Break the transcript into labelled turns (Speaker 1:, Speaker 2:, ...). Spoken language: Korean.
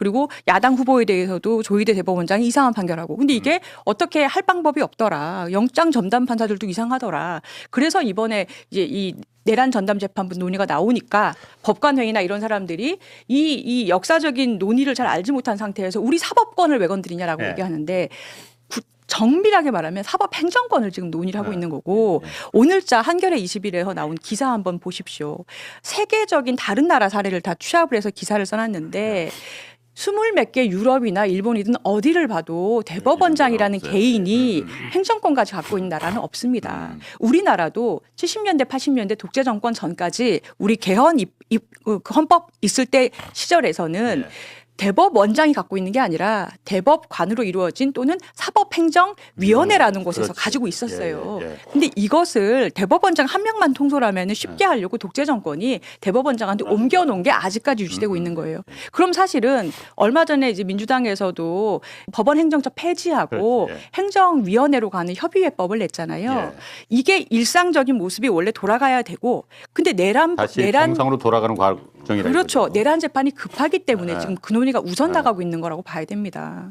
Speaker 1: 그리고 야당 후보에 대해서도 조희대 대법원장이 이상한 판결하고. 근데 이게 어떻게 할 방법이 없더라. 영장 전담 판사들도 이상하더라. 그래서 이번에 이제 이 내란 전담 재판부 논의가 나오니까 법관회의나 이런 사람들이 이, 이 역사적인 논의를 잘 알지 못한 상태에서 우리 사법권을 왜 건드리냐라고
Speaker 2: 네.
Speaker 1: 얘기하는데 구- 정밀하게 말하면 사법 행정권을 지금 논의를 하고
Speaker 2: 네.
Speaker 1: 있는 거고 오늘자 한겨레 20일에서 나온 기사 한번 보십시오. 세계적인 다른 나라 사례를 다 취합을 해서 기사를 써놨는데 스물 몇 개 유럽이나 일본이든 어디를 봐도 대법원장이라는
Speaker 3: 없어요.
Speaker 1: 개인이
Speaker 3: 음, 음.
Speaker 1: 행정권까지 갖고 있는 나라는 없습니다.
Speaker 3: 음.
Speaker 1: 우리나라도 70년대, 80년대 독재 정권 전까지 우리 개헌 입, 입, 그 헌법 있을 때 시절에서는
Speaker 3: 네.
Speaker 1: 대법원장이 갖고 있는 게 아니라 대법관으로 이루어진 또는 사법 행정위원회라는 곳에서
Speaker 3: 그렇지.
Speaker 1: 가지고 있었어요.
Speaker 3: 예, 예, 예.
Speaker 1: 근데 이것을 대법원장 한 명만 통솔하면 쉽게 하려고 독재 정권이 대법원장한테
Speaker 3: 맞아요.
Speaker 1: 옮겨놓은 게 아직까지 유지되고
Speaker 3: 음,
Speaker 1: 있는
Speaker 3: 음,
Speaker 1: 거예요. 그럼 사실은 얼마 전에 이제 민주당에서도 법원 행정처 폐지하고
Speaker 3: 그렇지, 예.
Speaker 1: 행정위원회로 가는 협의회법을 냈잖아요.
Speaker 3: 예.
Speaker 1: 이게 일상적인 모습이 원래 돌아가야 되고 근데 내란 내란
Speaker 3: 정상으로 돌아가는 과정이라
Speaker 1: 그렇죠.
Speaker 3: 이거죠.
Speaker 1: 내란 재판이 급하기 때문에
Speaker 3: 네.
Speaker 1: 지금 그 논의가 우선
Speaker 3: 네.
Speaker 1: 나가고 있는 거라고 봐야 됩니다.